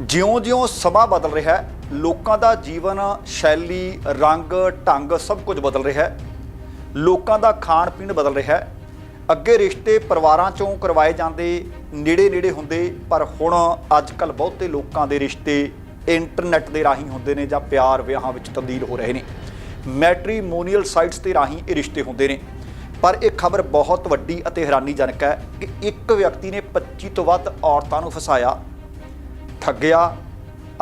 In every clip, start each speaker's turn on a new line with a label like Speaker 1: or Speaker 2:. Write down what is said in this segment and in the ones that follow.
Speaker 1: ਜਿਉਂ-ਜਿਉਂ ਸਮਾਂ ਬਦਲ ਰਿਹਾ ਹੈ, ਲੋਕਾਂ ਦਾ ਜੀਵਨ, ਸ਼ੈਲੀ, ਰੰਗ, ਢੰਗ ਸਭ ਕੁਝ ਬਦਲ ਰਿਹਾ ਹੈ। ਲੋਕਾਂ ਦਾ ਖਾਣ ਪੀਣ ਬਦਲ ਰਿਹਾ ਹੈ। ਅੱਗੇ ਰਿਸ਼ਤੇ ਪਰਿਵਾਰਾਂ ਚੋਂ ਕਰਵਾਏ ਜਾਂਦੇ, ਨੇੜੇ-ਨੇੜੇ ਹੁੰਦੇ, ਪਰ ਹੁਣ ਅੱਜ-ਕੱਲ ਬਹੁਤੇ ਲੋਕਾਂ ਦੇ ਰਿਸ਼ਤੇ ਇੰਟਰਨੈਟ ਦੇ ਰਾਹੀਂ ਹੁੰਦੇ ਨੇ ਜਾਂ ਪਿਆਰ ਵਿਆਹਾਂ ਵਿੱਚ ਤਬਦੀਲ ਹੋ ਰਹੇ ਨੇ। ਮੈਟ੍ਰੀਮੋਨੀਅਲ ਸਾਈਟਸ ਤੇ ਰਾਹੀਂ ਇਹ ਰਿਸ਼ਤੇ ਹੁੰਦੇ ਨੇ। ਪਰ ਇਹ ਖਬਰ ਬਹੁਤ ਵੱਡੀ ਅਤੇ ਹੈਰਾਨੀਜਨਕ ਹੈ ਕਿ ਇੱਕ ਵਿਅਕਤੀ ਨੇ 25 ਤੋਂ ਵੱਧ ਔਰਤਾਂ ਨੂੰ ਫਸਾਇਆ। ਠੱਗਿਆ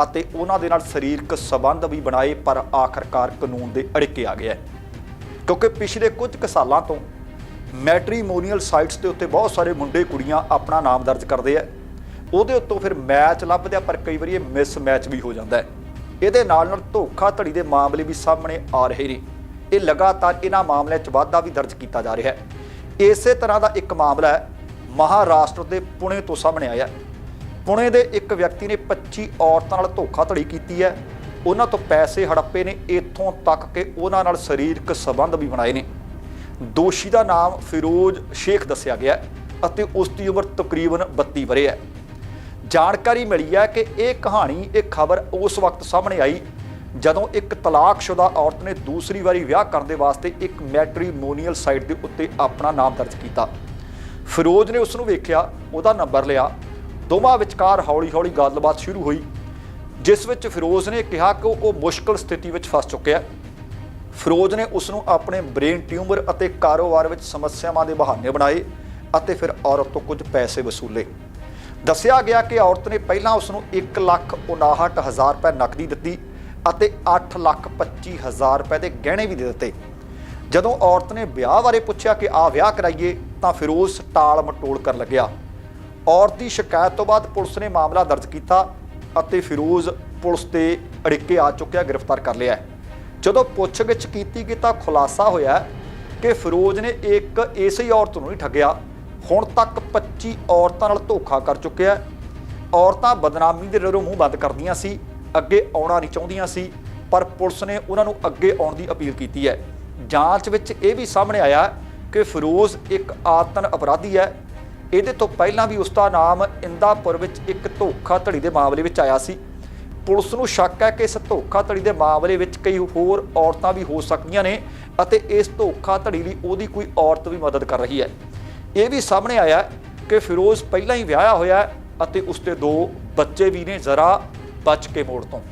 Speaker 1: ਅਤੇ ਉਹਨਾਂ ਦੇ ਨਾਲ ਸਰੀਰਕ ਸਬੰਧ ਵੀ ਬਣਾਏ, ਪਰ ਆਖਰਕਾਰ ਕਾਨੂੰਨ ਦੇ ਅੜਿੱਕੇ ਆ ਗਿਆ ਕਿਉਂਕਿ ਪਿਛਲੇ ਕੁਝ ਕੁ ਸਾਲਾਂ ਤੋਂ ਮੈਟਰੀਮੋਨੀਅਲ ਸਾਈਟਸ ਦੇ ਉੱਤੇ ਬਹੁਤ ਸਾਰੇ ਮੁੰਡੇ, ਕੁੜੀਆਂ ਆਪਣਾ ਨਾਮ ਦਰਜ ਕਰਦੇ ਆ। ਉਹਦੇ ਉੱਤੋਂ ਫਿਰ ਮੈਚ ਲੱਭਦੇ ਆ, ਪਰ ਕਈ ਵਾਰੀ ਇਹ ਮਿਸ ਮੈਚ ਵੀ ਹੋ ਜਾਂਦਾ ਹੈ। ਇਹਦੇ ਨਾਲ ਨਾਲ ਧੋਖਾਧੜੀ ਦੇ ਮਾਮਲੇ ਵੀ ਸਾਹਮਣੇ ਆ ਰਹੇ ਨੇ। ਇਹ ਲਗਾਤਾਰ ਇਹਨਾਂ ਮਾਮਲਿਆਂ 'ਚ ਵਾਧਾ ਵੀ ਦਰਜ ਕੀਤਾ ਜਾ ਰਿਹਾ ਹੈ। ਇਸੇ ਤਰ੍ਹਾਂ ਦਾ ਇੱਕ ਮਾਮਲਾ ਹੈ, ਮਹਾਰਾਸ਼ਟਰ ਦੇ ਪੁਣੇ ਤੋਂ ਸਾਹਮਣੇ ਆਇਆ ਹੈ। ਪੁਣੇ ਦੇ ਇੱਕ ਵਿਅਕਤੀ ਨੇ 25 ਔਰਤਾਂ ਨਾਲ ਧੋਖਾਧੜੀ ਕੀਤੀ ਹੈ। ਉਹਨਾਂ ਤੋਂ ਪੈਸੇ ਹੜੱਪੇ ਨੇ। ਇੱਥੋਂ ਤੱਕ ਕਿ ਉਹਨਾਂ ਨਾਲ ਸਰੀਰਕ ਸਬੰਧ ਵੀ ਬਣਾਏ ਨੇ। ਦੋਸ਼ੀ ਦਾ ਨਾਮ ਫਿਰੋਜ਼ ਸ਼ੇਖ ਦੱਸਿਆ ਗਿਆ ਅਤੇ ਉਸ ਦੀ ਉਮਰ ਤਕਰੀਬਨ 32 ਵਰੇ ਹੈ। ਜਾਣਕਾਰੀ ਮਿਲੀ ਹੈ ਕਿ ਇਹ ਕਹਾਣੀ, ਇਹ ਖਬਰ ਉਸ ਵਕਤ ਸਾਹਮਣੇ ਆਈ ਜਦੋਂ ਇੱਕ ਤਲਾਕਸ਼ੁਦਾ ਔਰਤ ਨੇ ਦੂਸਰੀ ਵਾਰੀ ਵਿਆਹ ਕਰਨ ਦੇ ਵਾਸਤੇ ਇੱਕ ਮੈਟ੍ਰੀਮੋਨੀਅਲ ਸਾਈਟ ਦੇ ਉੱਤੇ ਆਪਣਾ ਨਾਮ ਦਰਜ ਕੀਤਾ। ਫਿਰੋਜ਼ ਨੇ ਉਸ ਨੂੰ ਵੇਖਿਆ, ਉਹਦਾ ਨੰਬਰ ਲਿਆ ਦੋਵਾਂ ਵਿਚਕਾਰ ਹੌਲੀ-ਹੌਲੀ ਗੱਲਬਾਤ ਸ਼ੁਰੂ ਹੋਈ ਜਿਸ ਵਿੱਚ ਫਿਰੋਜ਼ ਨੇ ਕਿਹਾ ਕਿ ਉਹ ਮੁਸ਼ਕਲ ਸਥਿਤੀ ਵਿੱਚ ਫਸ ਚੁੱਕਿਆ ਹੈ। ਫਿਰੋਜ਼ ਨੇ ਉਸ ਨੂੰ ਆਪਣੇ ਬ੍ਰੇਨ ਟਿਊਮਰ ਅਤੇ ਕਾਰੋਬਾਰ ਵਿੱਚ ਸਮੱਸਿਆਵਾਂ ਦੇ ਬਹਾਨੇ ਬਣਾਏ ਅਤੇ ਫਿਰ ਔਰਤ ਤੋਂ ਕੁਝ ਪੈਸੇ ਵਸੂਲੇ। ਦੱਸਿਆ ਗਿਆ ਕਿ ਔਰਤ ਨੇ ਪਹਿਲਾਂ ਉਸ ਨੂੰ 1,59,000 ਰੁਪਏ ਨਕਦੀ ਦਿੱਤੀ ਅਤੇ 8,25,000 ਰੁਪਏ ਦੇ ਗਹਿਣੇ ਵੀ ਦੇ ਦਿੱਤੇ। ਜਦੋਂ ਔਰਤ ਨੇ ਵਿਆਹ ਬਾਰੇ ਪੁੱਛਿਆ ਕਿ ਆ ਵਿਆਹ ਕਰਾਈਏ ਤਾਂ ਫਿਰੋਜ਼ ਟਾਲ ਮਟੋਲ ਕਰਨ ਲੱਗਿਆ। ਔਰਤ ਦੀ ਸ਼ਿਕਾਇਤ ਤੋਂ ਬਾਅਦ ਪੁਲਿਸ ਨੇ ਮਾਮਲਾ ਦਰਜ ਕੀਤਾ ਅਤੇ ਫਿਰੋਜ਼ ਪੁਲਿਸ ਤੇ ਅੜਿੱਕੇ ਆ ਚੁੱਕਿਆ, ਗ੍ਰਿਫਤਾਰ ਕਰ ਲਿਆ ਜਦੋਂ ਪੁੱਛਗਿੱਛ ਕੀਤੀ ਗਈ ਤਾਂ ਖੁਲਾਸਾ ਹੋਇਆ ਕਿ ਫਿਰੋਜ਼ ਨੇ ਇੱਕ ਇਸੇ ਔਰਤ ਨੂੰ ਹੀ ਠੱਗਿਆ। ਹੁਣ ਤੱਕ 25 ਔਰਤਾਂ ਨਾਲ ਧੋਖਾ ਕਰ ਚੁੱਕਿਆ ਔਰਤਾਂ ਬਦਨਾਮੀ ਦੇ ਡਰੋਂ ਮੂੰਹ ਬੰਦ ਕਰਦੀਆਂ ਸੀ, ਅੱਗੇ ਆਉਣਾ ਨਹੀਂ ਚਾਹੁੰਦੀਆਂ ਸੀ, ਪਰ ਪੁਲਿਸ ਨੇ ਉਹਨਾਂ ਨੂੰ ਅੱਗੇ ਆਉਣ ਦੀ ਅਪੀਲ ਕੀਤੀ ਹੈ। ਜਾਂਚ ਵਿੱਚ ਇਹ ਵੀ ਸਾਹਮਣੇ ਆਇਆ ਕਿ ਫਿਰੋਜ਼ ਇੱਕ ਆਤਨ ਅਪਰਾਧੀ ਹੈ। ਇਹਦੇ ਤੋਂ ਪਹਿਲਾਂ ਵੀ ਉਸ ਦਾ ਨਾਮ ਇੰਦਾਪੁਰ ਵਿੱਚ ਇੱਕ ਧੋਖਾਧੜੀ ਦੇ ਮਾਮਲੇ ਵਿੱਚ ਆਇਆ ਸੀ। ਪੁਲਿਸ ਨੂੰ ਸ਼ੱਕ ਹੈ ਕਿ ਇਸ ਧੋਖਾਧੜੀ ਦੇ ਮਾਮਲੇ ਵਿੱਚ ਕਈ ਹੋਰ ਔਰਤਾਂ ਵੀ ਹੋ ਸਕਦੀਆਂ ਨੇ ਅਤੇ ਇਸ ਧੋਖਾਧੜੀ ਲਈ ਉਹਦੀ ਕੋਈ ਔਰਤ ਵੀ ਮਦਦ ਕਰ ਰਹੀ ਹੈ। ਇਹ ਵੀ ਸਾਹਮਣੇ ਆਇਆ ਕਿ ਫਿਰੋਜ਼ ਪਹਿਲਾਂ ਹੀ ਵਿਆਹਿਆ ਹੋਇਆ ਅਤੇ ਉਸ ਦੇ ਦੋ ਬੱਚੇ ਵੀ ਨੇ ਜ਼ਰਾ ਬਚ ਕੇ ਮੋੜ ਤੋਂ।